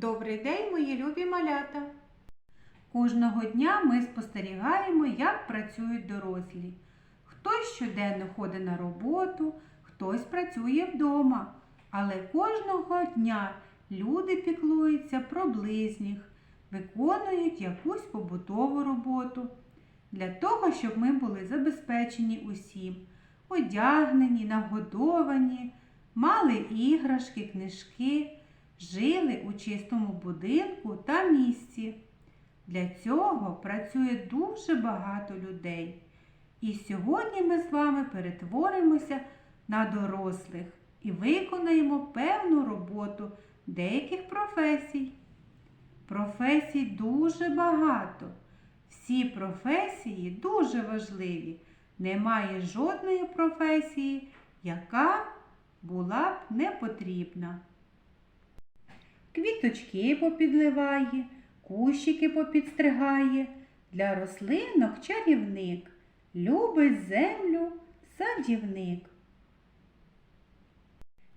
Добрий день, мої любі малята! Кожного дня ми спостерігаємо, як працюють дорослі. Хтось щоденно ходить на роботу, хтось працює вдома. Але кожного дня люди піклуються про близніх, виконують якусь побутову роботу для того, щоб ми були забезпечені усім, одягнені, нагодовані, мали іграшки, книжки, жили у чистому будинку та місці. Для цього працює дуже багато людей. І сьогодні ми з вами перетворимося на дорослих і виконаємо певну роботу деяких професій. Професій дуже багато. Всі професії дуже важливі. Немає жодної професії, яка була б не потрібна. Квіточки попідливає, кущики попідстригає, для рослинок чарівник, любить землю садівник.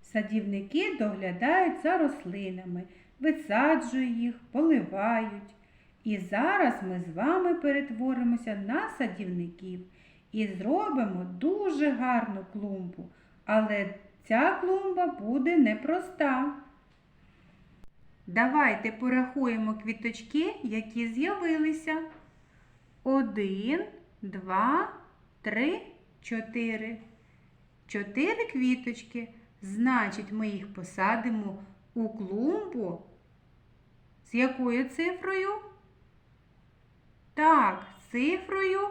Садівники доглядають за рослинами, висаджують їх, поливають. І зараз ми з вами перетворимося на садівників і зробимо дуже гарну клумбу. Але ця клумба буде непроста. Давайте порахуємо квіточки, які з'явилися. Один, два, три, чотири. Чотири квіточки. Значить, ми їх посадимо у клумбу. З якою цифрою? Так, цифрою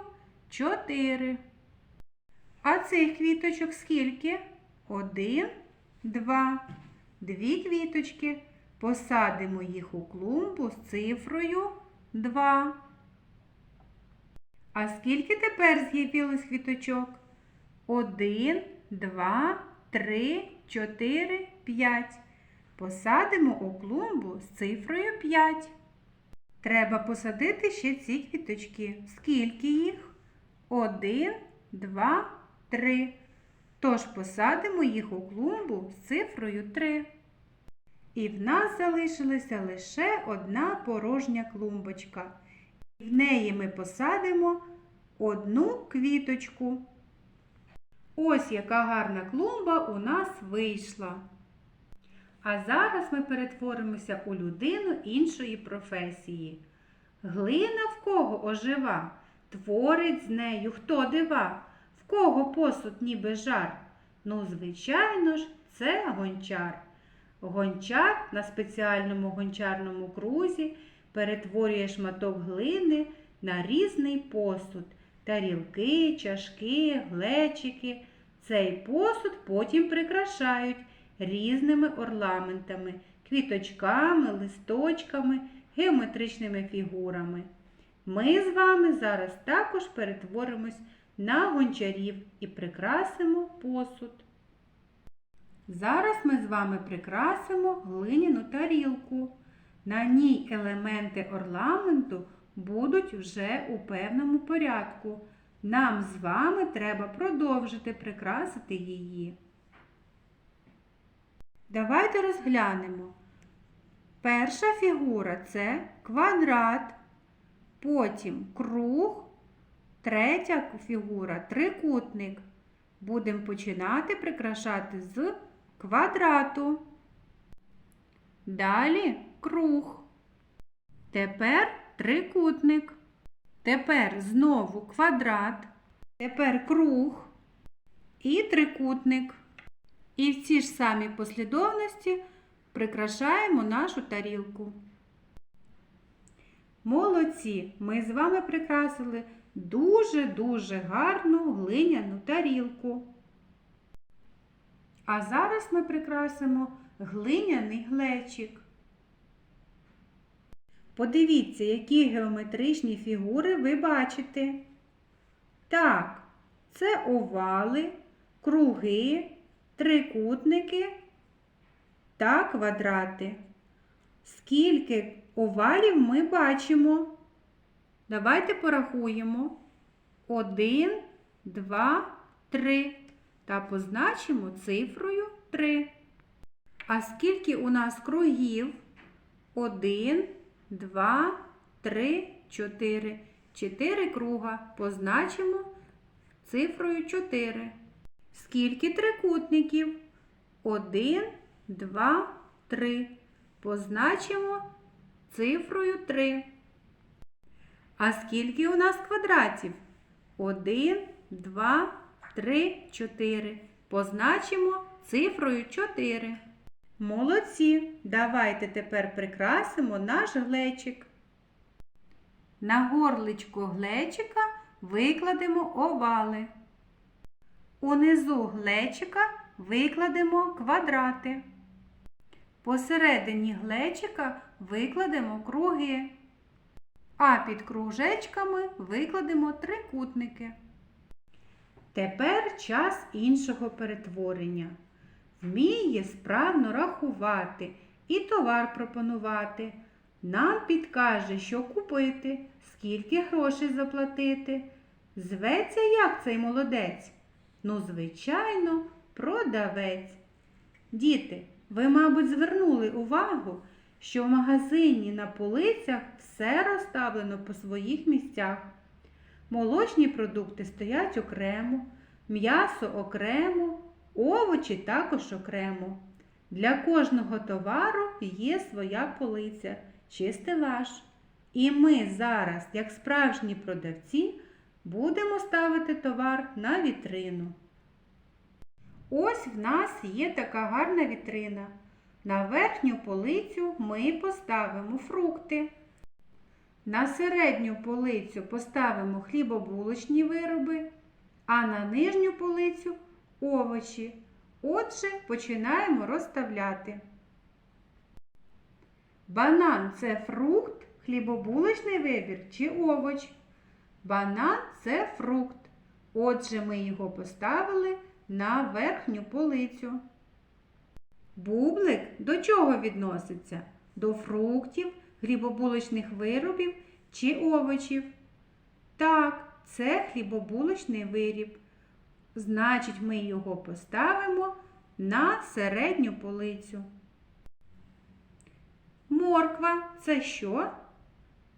4. А цих квіточок скільки? Один, два. Дві квіточки. Посадимо їх у клумбу з цифрою 2. А скільки тепер з'явилось квіточок? 1, 2, 3, 4, 5. Посадимо у клумбу з цифрою 5. Треба посадити ще ці квіточки. Скільки їх? 1, 2, 3. Тож посадимо їх у клумбу з цифрою 3. І в нас залишилася лише одна порожня клумбочка. І В неї ми посадимо одну квіточку. Ось яка гарна клумба у нас вийшла. А зараз ми перетворимося у людину іншої професії. Глина в кого ожива, творить з нею хто дива, в кого посуд ніби жар. Ну, звичайно ж, це гончар. Гончар на спеціальному гончарному крузі перетворює шматок глини на різний посуд тарілки, чашки, глечики. Цей посуд потім прикрашають різними орнаментами, квіточками, листочками, геометричними фігурами. Ми з вами зараз також перетворимось на гончарів і прикрасимо посуд. Зараз ми з вами прикрасимо глиняну тарілку. На ній елементи орнаменту будуть вже у певному порядку. Нам з вами треба продовжити прикрасити її. Давайте розглянемо. Перша фігура це квадрат, потім круг, третя фігура трикутник. Будемо починати прикрашати з квадрату. Далі круг. Тепер трикутник. Тепер знову квадрат. Тепер круг і трикутник. І в цій ж самій послідовності прикрашаємо нашу тарілку. Молодці! Ми з вами прикрасили дуже-дуже гарну глиняну тарілку. А зараз ми прикрасимо глиняний глечик. Подивіться, які геометричні фігури ви бачите. Так, це овали, круги, трикутники та квадрати. Скільки овалів ми бачимо? Давайте порахуємо. Один, два, три. Та позначимо цифрою 3. А скільки у нас кругів? Один, два, три, чотири. Чотири круга позначимо цифрою 4. Скільки трикутників? Один, два, три. Позначимо цифрою 3. А скільки у нас квадратів? Один, два, три, чотири. Позначимо цифрою 4. Молодці! Давайте тепер прикрасимо наш глечик. На горличко глечика викладемо овали. Унизу глечика викладемо квадрати. Посередині глечика викладемо круги, а під кружечками викладемо трикутники. Тепер час іншого перетворення. Вміє справно рахувати і товар пропонувати. Нам підкаже, що купити, скільки грошей заплатити. Зветься як цей молодець? Ну, звичайно, продавець. Діти, ви, мабуть, звернули увагу, що в магазині на полицях все розставлено по своїх місцях. Молочні продукти стоять окремо, м'ясо окремо, овочі також окремо. Для кожного товару є своя полиця чи стелаж. І ми зараз, як справжні продавці, будемо ставити товар на вітрину. Ось в нас є така гарна вітрина. На верхню полицю ми поставимо фрукти. На середню полицю поставимо хлібобулочні вироби, а на нижню полицю овочі. Отже, починаємо розставляти. Банан це фрукт, хлібобулочний вибір чи овоч. Банан це фрукт. Отже, ми його поставили на верхню полицю. Бублик до чого відноситься? До фруктів, хлібобулочних виробів чи овочів? Так, це хлібобулочний виріб. Значить, ми його поставимо на середню полицю. Морква це що?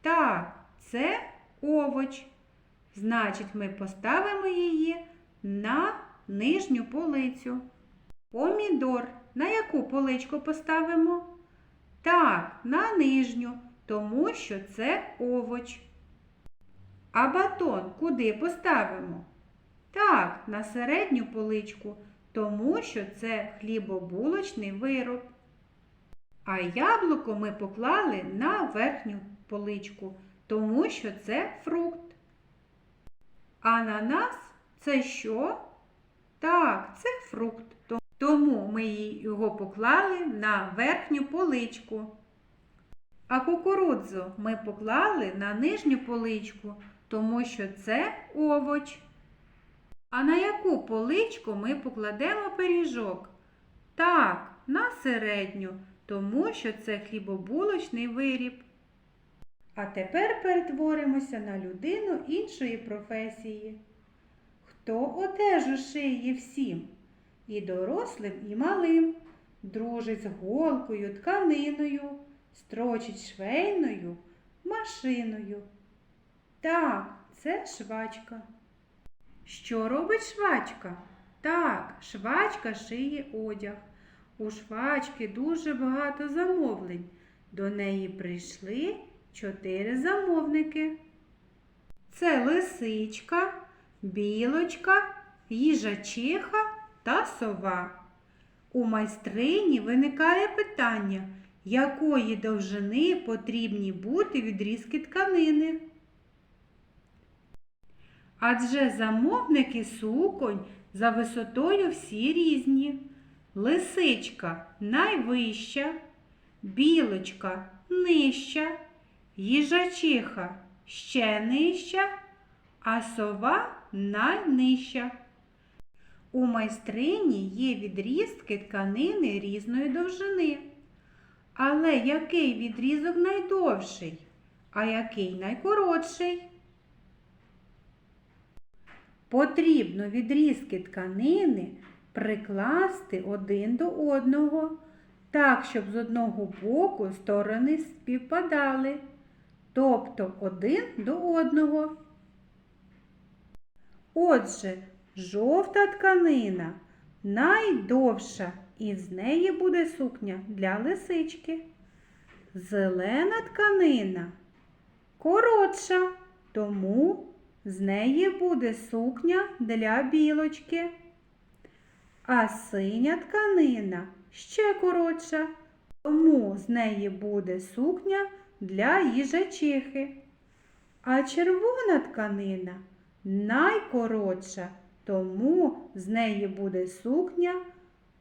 Так, це овоч. Значить, ми поставимо її на нижню полицю. Помідор на яку поличку поставимо? Так, на нижню, тому що це овоч. А батон куди поставимо? Так, на середню поличку, тому що це хлібобулочний вироб. А яблуко ми поклали на верхню поличку, тому що це фрукт. Ананас це що? Так, це фрукт. Тому ми його поклали на верхню поличку. А кукурудзу ми поклали на нижню поличку, тому що це овоч. А на яку поличку ми покладемо пиріжок? Так, на середню, тому що це хлібобулочний виріб. А тепер перетворимося на людину іншої професії. Хто одежу шиє всім? І дорослим, і малим, дружить з голкою, тканиною, строчить швейною, машиною. Так, це швачка. Що робить швачка? Так, швачка шиє одяг. У швачки дуже багато замовлень. До неї прийшли чотири замовники. Це лисичка, білочка, їжачиха та сова. У майстрині виникає питання, якої довжини потрібні бути відрізки тканини. Адже замовники суконь за висотою всі різні. Лисичка найвища, білочка нижча, їжачиха ще нижча, а сова найнижча. У майстрині є відрізки тканини різної довжини. Але який відрізок найдовший, а який найкоротший? Потрібно відрізки тканини прикласти один до одного так, щоб з одного боку сторони співпадали, тобто один до одного. Отже, жовта тканина найдовша, і з неї буде сукня для лисички. Зелена тканина коротша, тому з неї буде сукня для білочки. А синя тканина ще коротша, тому з неї буде сукня для їжачихи. А червона тканина найкоротша, тому з неї буде сукня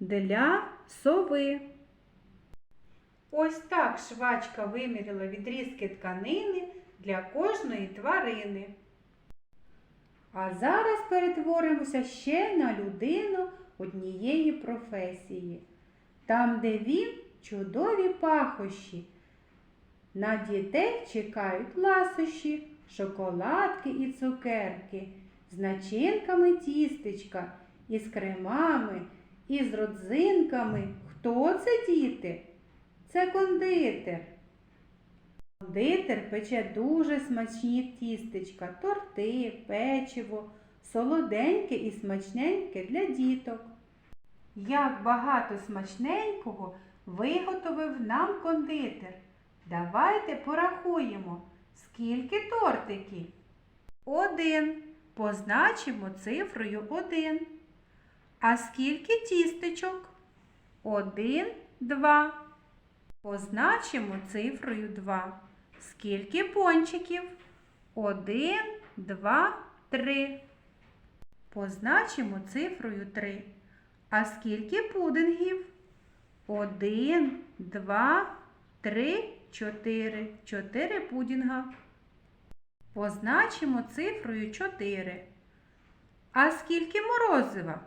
для сови. Ось так швачка виміряла відрізки тканини для кожної тварини. А зараз перетворимося ще на людину однієї професії. Там, де він чудові пахощі. На дітей чекають ласощі, шоколадки і цукерки, з начинками тістечка, із кремами, із родзинками. Хто це діти? Це кондитер. Кондитер пече дуже смачні тістечка, торти, печиво, солоденьке і смачненьке для діток. Як багато смачненького виготовив нам кондитер. Давайте порахуємо, скільки тортиків. Один. Позначимо цифрою один. А скільки тістечок? Один, два. Позначимо цифрою 2. Скільки пончиків? 1, 2, 3. Позначимо цифрою 3. А скільки пудингів? 1, 2, 3, 4. 4 пудінга. Позначимо цифрою 4. А скільки морозива?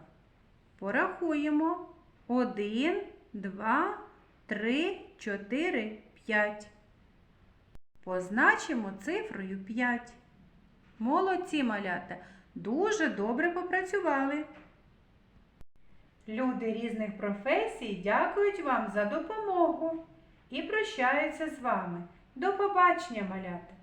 Порахуємо. 1, 2, 3, 4, 5. Позначимо цифрою 5. Молодці малята. Дуже добре попрацювали. Люди різних професій дякують вам за допомогу і прощаються з вами. До побачення, малята!